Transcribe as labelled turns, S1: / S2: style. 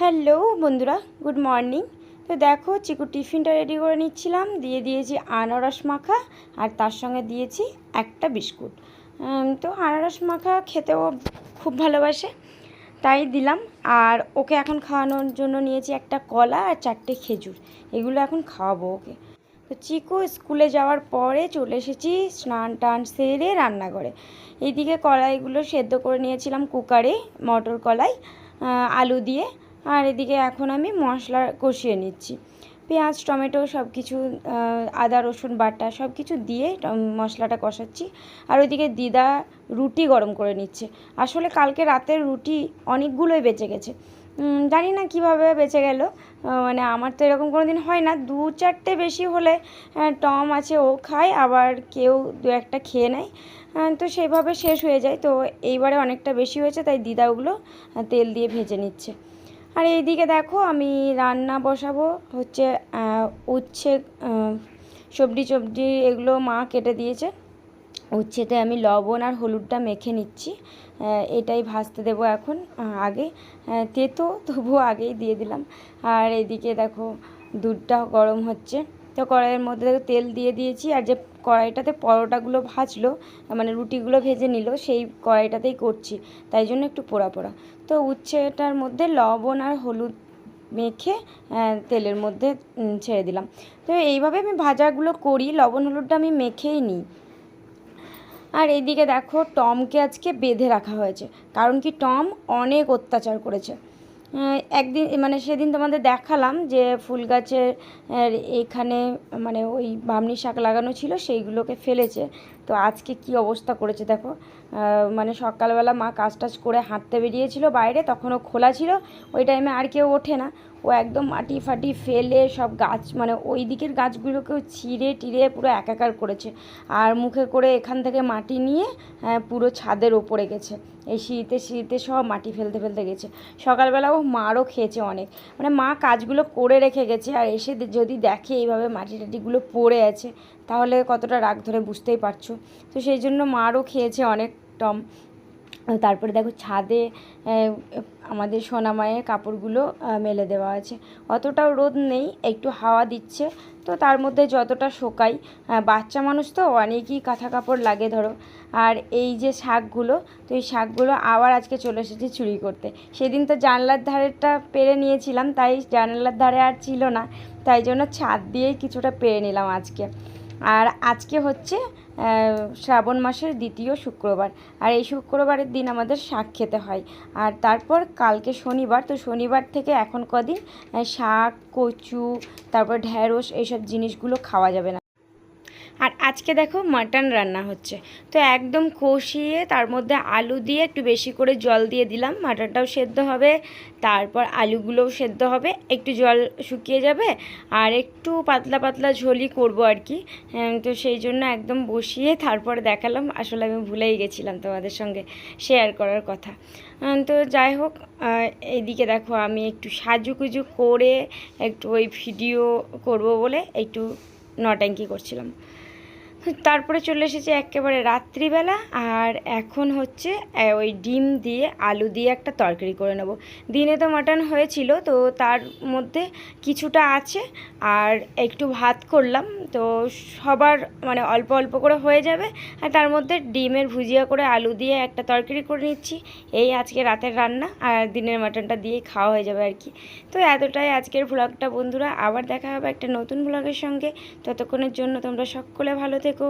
S1: Hello বন্ধুরা, good morning. তো দেখো, চিকু টিফিনটা রেডি করে নিচ্ছিলাম, দিয়ে দিয়েছি আনারস মাখা, আর তার সঙ্গে দিয়েছি একটা বিস্কুট। তো আনারস মাখা খেতেও খুব ভালোবাসে, তাই দিলাম। আর ওকে এখন খাওয়ানোর জন্য নিয়েছি একটা কলা আর চারটে খেজুর। এগুলো এখন খাওয়াবো ওকে। তো চিকু স্কুলে যাওয়ার পরে চলে এসেছি স্নান টান সেরে রান্নাঘরে। এইদিকে কলাইগুলো সেদ্ধ করে নিয়েছিলাম কুকারে, মটর কলাই আলু দিয়ে। আর এদিকে এখন আমি মশলা কষিয়ে নিচ্ছি। পেঁয়াজ, টমেটো সব কিছু আদা, রসুন, বাটা সব কিছু দিয়ে মশলাটা কষাচ্ছি। আর ওইদিকে দিদা রুটি গরম করে নিচ্ছে। আসলে কালকে রাতের রুটি অনেকগুলোই বেঁচে গেছে। জানি না কীভাবে বেঁচে গেল। মানে আমার তো এরকম কোনো দিন হয় না। দু চারটে বেশি হলে টম আছে, ও খায়, আবার কেউ দু একটা খেয়ে নেয়। তো সেইভাবে শেষ হয়ে যায়। তো এইবারে অনেকটা বেশি হয়েছে, তাই দিদা ওগুলো তেল দিয়ে ভেজে নিচ্ছে। আর এইদিকে দেখো আমি রান্না বসাবো, হচ্ছে উচ্ছে সবজি সবজি এগুলো মা কেটে দিয়েছে। উচ্ছেতে আমি লবণ আর হলুদটা মেখে নিচ্ছি এটাই ভাজতে দেব এখন আগে তেতো তবুও আগেই দিয়ে দিলাম। আর এদিকে দেখো দুধটা গরম হচ্ছে। তো কড়াইয়ের মধ্যে তেল দিয়ে দিয়েছি আর যে কড়াইটাতে পরোটাগুলো ভাজলো মানে রুটিগুলো ভেজে নিল, সেই কড়াইটাতেই করছি। তাই জন্য একটু পোড়া পোড়া। তো উচ্ছেটার মধ্যে লবণ আর হলুদ মেখে তেলের মধ্যে ছেড়ে দিলাম। তো এইভাবে আমি ভাজাগুলো করি, লবণ হলুদটা আমি মেখেই নিই। আর এইদিকে দেখো টমকে আজকে বেঁধে রাখা হয়েছে। কারণ কি টম অনেক অত্যাচার করেছে। একদিন মানে সেদিন তোমাদের দেখালাম যে ফুল গাছের এখানে মানে ওই বামনি শাক লাগানো ছিল, সেইগুলোকে ফেলেছে। তো আজকে কি অবস্থা করেছে দেখো? মানে সকালবেলা মা কাজ টাজ করে হাঁটতে বেরিয়েছিল বাইরে, তখনও খোলা ছিল। ওই টাইমে আর কেউ ওঠে না। ও একদম মাটি ফাটি ফেলে সব গাছ মানে ওই দিকের গাছগুলোকেও ছিঁড়ে টিড়ে পুরো একাকার করেছে। আর মুখে করে এখান থেকে মাটি নিয়ে পুরো ছাদের ওপরে গেছে। এই সিঁড়িতে সিঁড়িতে সব মাটি ফেলতে ফেলতে গেছে। সকালবেলা ও মারও খেয়েছে অনেক। মানে মা কাজগুলো করে রেখে গেছে, আর এসে যদি দেখে এইভাবে মাটি টাটিগুলো পড়ে আছে তাহলে কতটা রাগ ধরে বুঝতেই পারছ। তো সেই জন্য মারও খেয়েছে অনেক টম। তারপরে দেখো ছাদে আমাদের সোনামায়ের কাপড়গুলো মেলে দেওয়া আছে। অতটাও রোদ নেই, একটু হাওয়া দিচ্ছে। তো তার মধ্যে যতটা শোকাই বাচ্চা মানুষ তো অনেকই কাঁথা কাপড় লাগে ধরো। আর এই যে শাকগুলো, তো এই শাকগুলো আবার আজকে চলে এসেছে চুরি করতে। সেদিন তো জানলার ধারেরটা পেরে নিয়েছিলাম, তাই জানলার ধারে আর ছিল না। তাই জন্য ছাদ দিয়েই কিছুটা পেরে নিলাম আজকে। আর আজকে হচ্ছে শ্রাবণ মাসের দ্বিতীয় শুক্রবার। আর এই শুক্রবারের দিন আমাদের শাক খেতে হয়। আর তারপর কালকে শনিবার, তো শনিবার থেকে এখন কদিন শাক, কচু, তারপর ঢ্যাঁড়স এইসব জিনিসগুলো খাওয়া যাবে না। আর আজকে দেখো মাটন রান্না হচ্ছে। তো একদম কষিয়ে তার মধ্যে আলু দিয়ে একটু বেশি করে জল দিয়ে দিলাম। মাটনটাও সেদ্ধ হবে, তারপর আলুগুলোও সেদ্ধ হবে। একটু জল শুকিয়ে যাবে আর একটু পাতলা পাতলা ঝোলই করব আর কি। তো সেই জন্য একদম বসিয়ে তারপর দেখালাম। আসলে আমি ভুলেই গেছিলাম তোমাদের সঙ্গে শেয়ার করার কথা। তো যাই হোক এইদিকে দেখো আমি একটু সাজুকুজু করে একটু ওই ভিডিও করব বলে একটু নট্যাঙ্কি করছিলাম। তারপরে চলে এসেছে একেবারে রাত্রিবেলা আর এখন হচ্ছে ওই ডিম দিয়ে আলু দিয়ে একটা তরকারি করে নেব। দিনে তো মাটন হয়েছিল, তো তার মধ্যে কিছুটা আছে আর একটু ভাত করলাম। তো সবার মানে অল্প অল্প করে হয়ে যাবে। আর তার মধ্যে ডিমের ভুজিয়া করে আলু দিয়ে একটা তরকারি করে নিচ্ছি। এই আজকে রাতের রান্না আর দিনের মাটনটা দিয়ে খাওয়া হয়ে যাবে আর কি তো এতটাই আজকের ভ্লগটা বন্ধুরা। আবার দেখা হবে একটা নতুন ভ্লগের সঙ্গে। ততক্ষণের জন্য তোমরা সকলে ভালো থেকো।